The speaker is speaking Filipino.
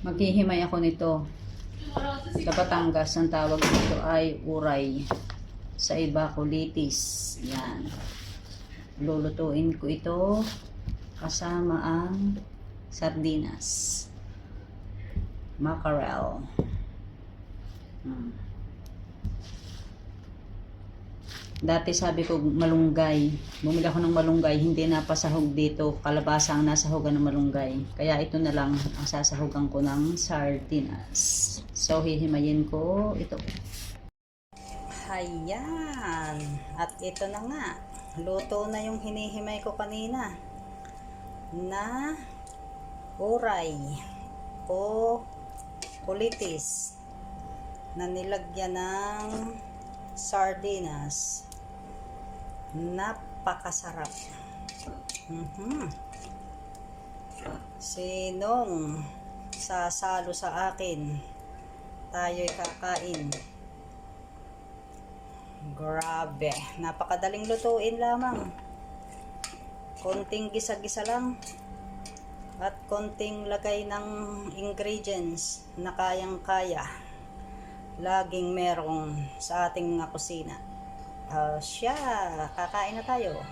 Maghihimay ako nito. Sa Batangas, ang tawag dito ay uray. Sa iba, kulitis. Yan. Lulutuin ko ito kasama ang sardinas. Mackerel. Hmm. Dati sabi ko malunggay. Bumili ako ng malunggay, hindi na pasahog dito. Kalabasa ang nasahogan ng malunggay. Kaya ito na lang ang sasahogan ko ng sardinas. So hihimayin ko ito. Hayan. At ito na nga. Luto na yung hinihimay ko kanina. Na uray o kulitis na nilagyan ng sardinas. Napakasarap. Mhm. Sinong sasalo sa akin? Tayo'y kakain. Grabe. Napakadaling lutuin lamang. Konting gisa-gisa lang. At konting lagay ng ingredients na kayang-kaya. Laging merong sa ating mga kusina. Ah, siya, kakain na tayo.